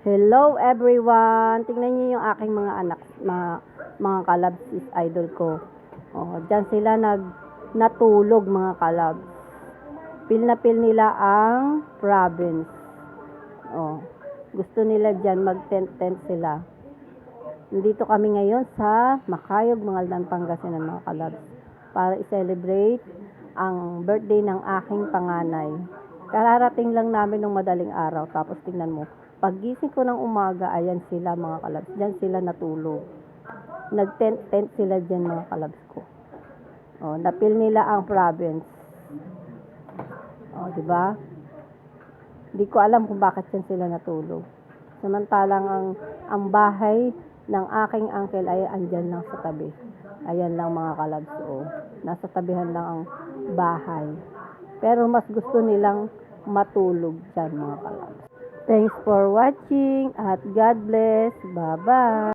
Hello everyone! Tingnan niyo yung aking mga anak, mga, mga kalabs is idol ko. Oh, diyan sila nag natulog mga kalabs. Pil na pil nila ang province. Oh, gusto nila diyan mag-tent-tent sila. Nandito kami ngayon sa Makayog, Mangaldan, Pangasinan mga kalabs para i-celebrate ang birthday ng aking panganay. Kararating lang namin ng madaling araw tapos tingnan mo, Paggising ko ng umaga, ayan sila mga kalabs. Diyan sila natulog. Nag-tent-tent sila dyan mga kalabs ko. Oh, napil nila ang province. Oh, di ba? Hindi ko alam kung bakit dyan sila natulog. Samantalang ang ang bahay ng aking uncle ay andyan lang sa tabi. Ayan lang mga kalabs. Oh. Nasa tabihan lang ang bahay. Pero mas gusto nilang matulog dyan mga kalabs. Thanks for watching at God bless. Bye-bye.